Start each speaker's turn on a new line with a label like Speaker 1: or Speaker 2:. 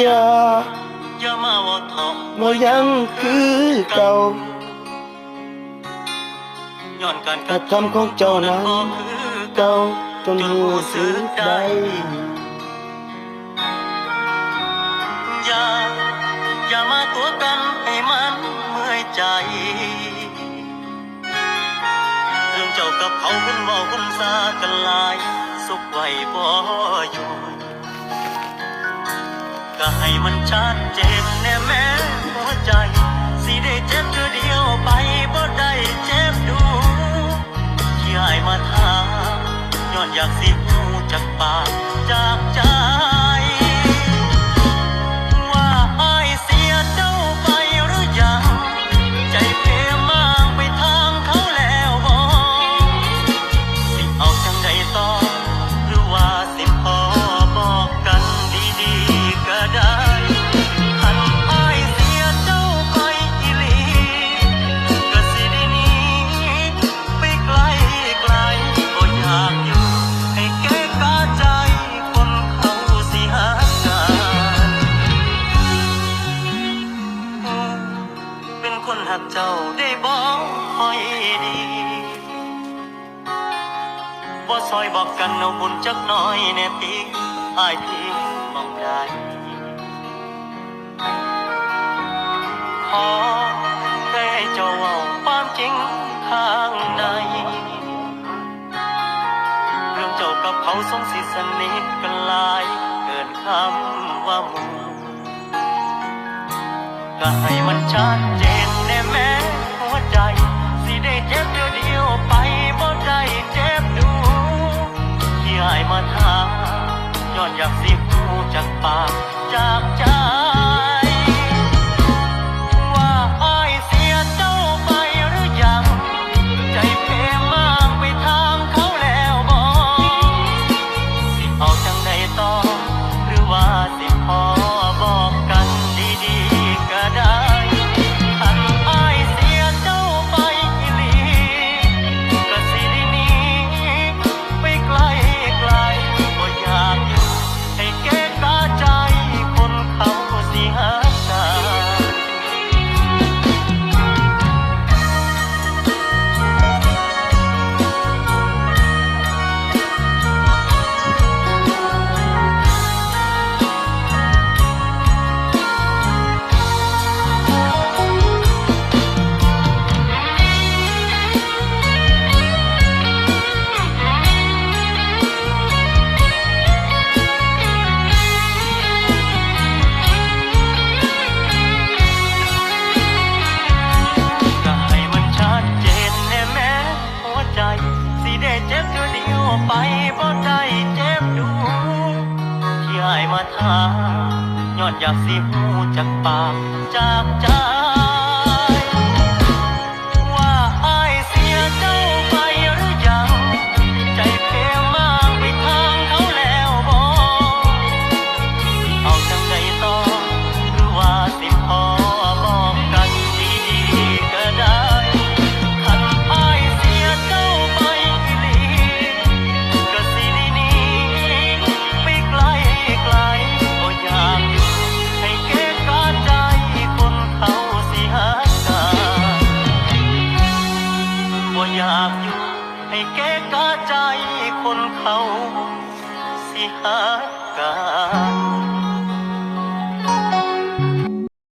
Speaker 1: อย่า
Speaker 2: อย่ามาว่าเถาะ
Speaker 1: บ่ยังคือเก่า
Speaker 2: ย้อนการ
Speaker 1: กระทำของเจ้านั้น
Speaker 2: ก็คือ
Speaker 1: เก่าจนรู้สึกได้
Speaker 2: อย่าอย่ามาตัวกันให้มันเมื่อยใจเรื่องเจ้ากับเขาคุณเว้าคุณซากันหลาย สุขไว้บ่อยู่ ก็ให้มันชัดเจนแน่แม้หัวใจสิได้เจ็บเธอเดียวไปบ่ได้เจ็บดูที่อายมาถามย้อนอยากสิหูจากปากจากใจ กเจ้าได้บอกคอยดีบ่ซอยบอกกันเอาบุญจักน้อยแน่ตีอายพี่มองได้ขอแค่ให้เจ้าเว้าความจริงข้างในเรื่องเจ้ากับเขาสงสิสนิทกันหลายเกินคำว่าหมู่ก็ให้มันชัดเจน ดาย้อนอยากสิหูจากปากจากใจ เขาสิหา